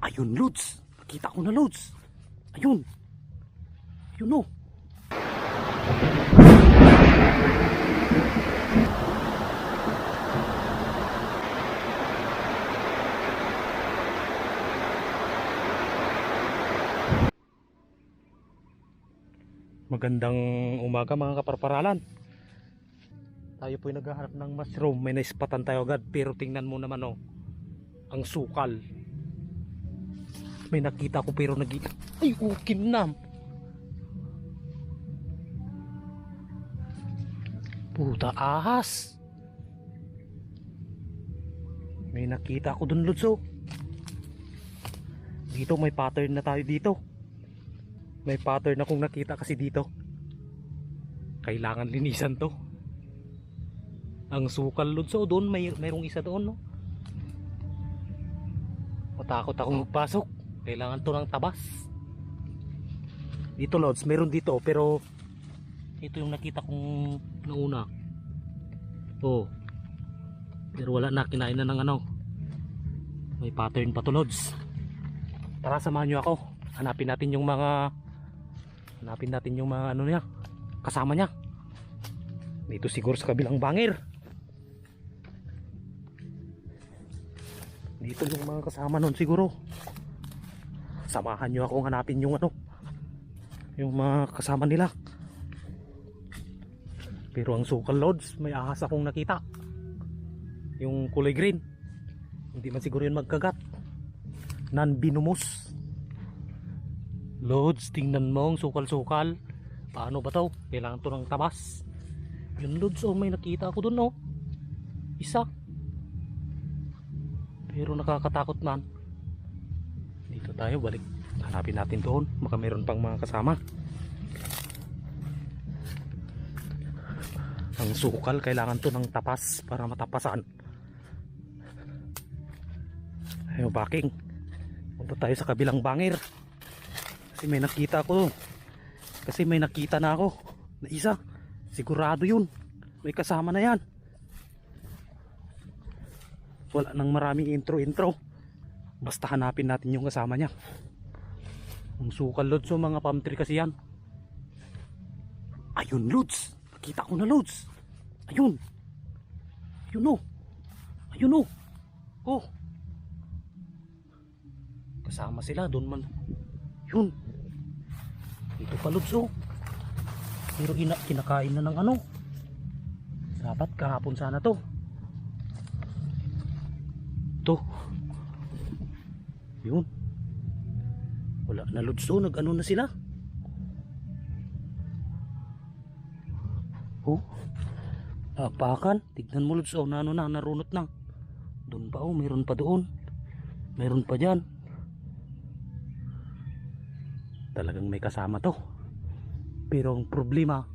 Ayun, Lods. Nakita ko na, Lods. Ayun. Ayun, oh. Magandang umaga mga kaparparalan. Tayo po'y naghahanap ng mushroom. May naispatan tayo agad. Pero tingnan mo naman oh. Ang sukal. May nakita ko pero nag Ay, ukin na. Puta ahas. May nakita ko dun Lutso. Dito may pattern na tayo dito. May pattern akong nakita kasi dito. Kailangan linisan to. Ang sukal Lutso doon may mayroong isa doon no. Matakot akong magpasok. Kailangan to ng tabas. Dito Lods, meron dito pero ito yung nakita kong nauna. Oh. Pero wala na, kinain na ng ano. May pattern pa to Lods. Tara samahan nyo ako. Hanapin natin yung mga hanapin natin yung mga ano niya. Kasama niya. Dito siguro sa kabilang bangir. Dito yung mga kasama nun siguro. Samahan nyo akong hanapin yung ano. Yung mga kasama nila. Pero ang sukal loads, may ahas akong nakita. Yung kulay green. Hindi man siguro yun magkagat. Non-venomous. Loads, tingnan mo ang sukal-sukal. Paano ba to? Kailangan to ng tabas. Yun loads, oh may nakita ako dun oh. Isa. Pero nakakatakot man. Tayo, balik. Hanapin natin doon. Baka meron pang mga kasama. Ang sukal, kailangan to ng tapas para matapasan. Ayaw, baking. Punta tayo sa kabilang bangir. Kasi may nakita ko. Kasi may nakita na ako. Na isa. Sigurado yun. May kasama na yan. Wala nang maraming intro-intro. Basta hanapin natin yung kasama niya. Ang sukal lods so mga palm tree kasi yan. Ayun lods. Nakita ko na lods. Ayun. Ayun oh. Ayun oh. Oh. Kasama sila doon man. Yun. Dito pa lods oh. Pero ina kinakain na ng ano. Dapat kahapon sana. To. Yun. Wala na lods oh. Nag-ano na sila. Oh. Apakan. Tignan mo lods oh. Na ano na. Narunot na. Doon pa oh. Meron pa doon. Meron pa dyan. Talagang may kasama to. Pero ang problema,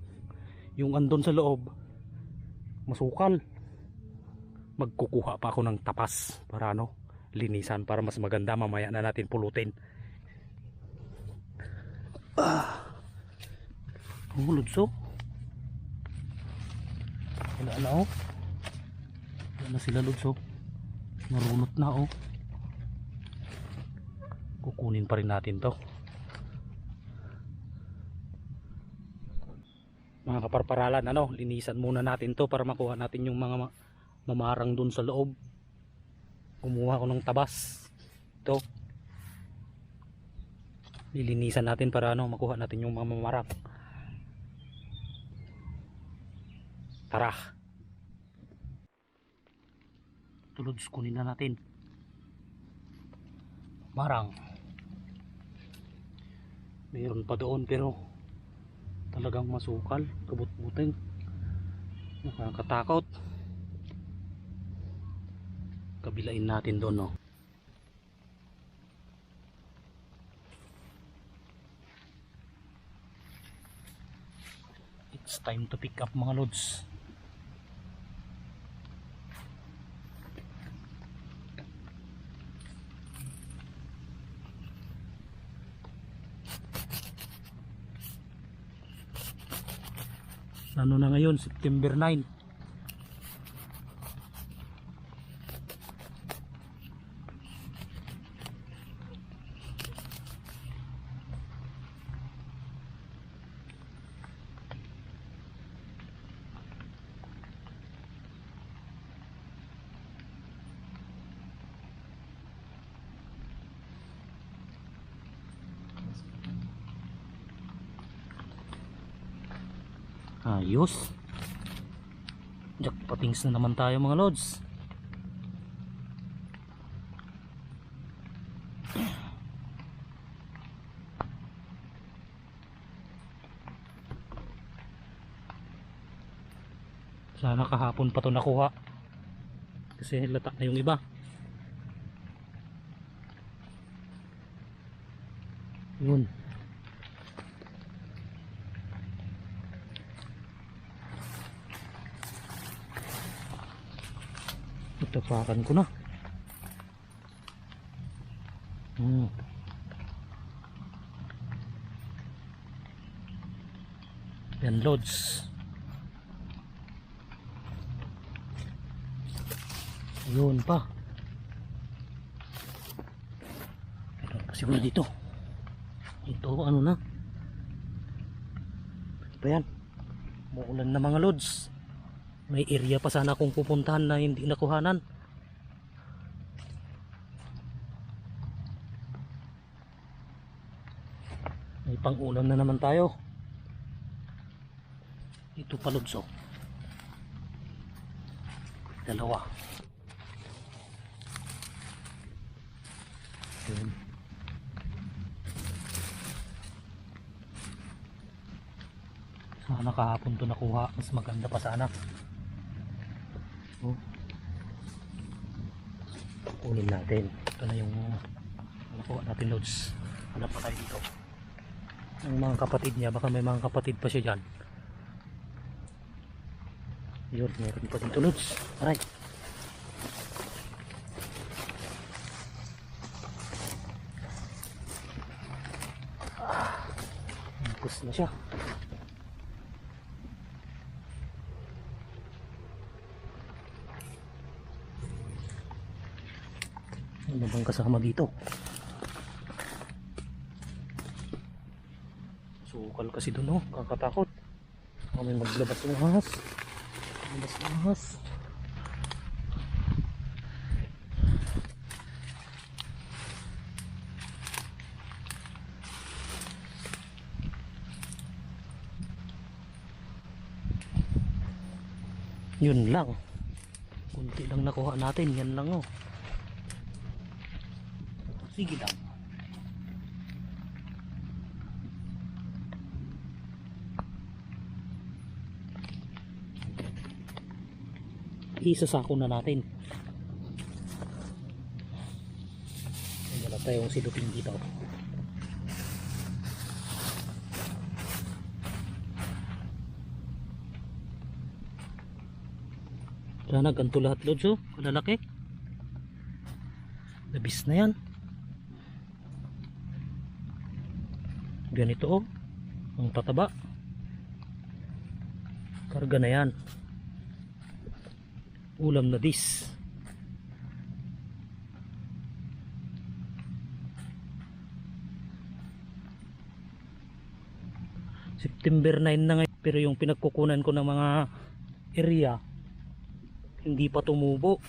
yung andon sa loob, masukal. Magkukuha pa ako ng tapas para ano, linisan para mas maganda mamaya na natin pulutin. Ah. Ang huludso. Wala na oh. Wala na sila ludso. Narunot na oh. Kukunin pa rin natin to. mga kaparparalan ano linisan muna natin to para makuha natin yung mga ma- mamarang dun sa loob kumuha ko ng tabas. To lilinisan natin para ano makuha natin yung mga mamarang. Tara. Tulod kunin na natin. Marang. Mayroon pa doon pero talagang masukal. Kabut-buting. Nakakatakot kabilain natin doon no? It's time to pick up mga loads ano na ngayon? September 9 Ayos. Jackpotings na naman tayo mga lods. Sana kahapon pa to nakuha. Kasi lata na yung iba. Yun. Itapakan ko na. Hmm. Yan loads. Yun pa. Meron pa siguro dito. Ito ano na. Ba yan? Muulan na mga loads. May area pa sana akong pupuntahan na hindi nakuhanan. May pang-ulam na naman tayo. Ito pa loads oh. Dalawa. Yun. Sana kahapon to nakuha. Mas maganda pa sana. Oh. Kunin natin. Ito na yung nakuha natin loads. Wala pa tayo dito. Ang mga kapatid niya, baka may mga kapatid pa siya dyan. Yun, meron pa dito loads. Aray. Tapos na siya. Ano bang kasama dito? Sukal kasi doon oh, kakatakot. Kami maglabas ng ahas. Maglabas ng ahas. Yun lang. Kunti lang nakuha natin. Yan lang oh. Sige lang. Isasako na natin. Wala tayong silupin dito. Sana ganito lahat lods oh. Kalalaki. Labis na yan. Ganito oh. Ang tataba. Karga na yan. Ulam na dis. September 9 na ngayon pero yung pinagkukunan ko ng mga area hindi pa tumubo.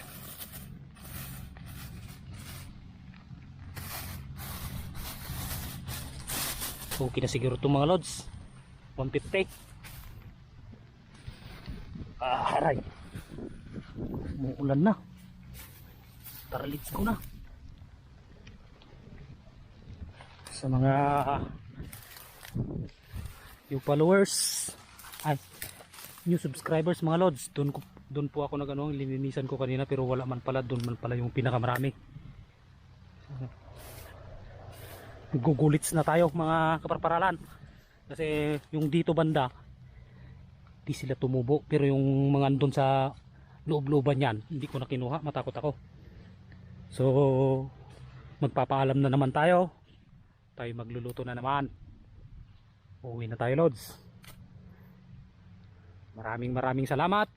Okay na siguro itong mga lods. 150. Ah, aray. Umuulan na. Tara, let's go na. Sa mga new followers, ay, new subscribers mga lods, doon ko doon po ako nagano, lininisan ko kanina pero wala man pala, doon man pala yung pinakamarami. Gugulits na tayo mga kaparparalan. Kasi yung dito banda di sila tumubo. Pero yung mga andun sa loob-looban yan hindi ko na kinuha. Matakot ako. So magpapaalam na naman tayo. Tayo magluluto na naman. Uwi na tayo lods. Maraming maraming salamat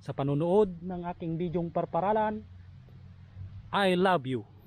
sa panunood ng aking bidyong parparalan. I love you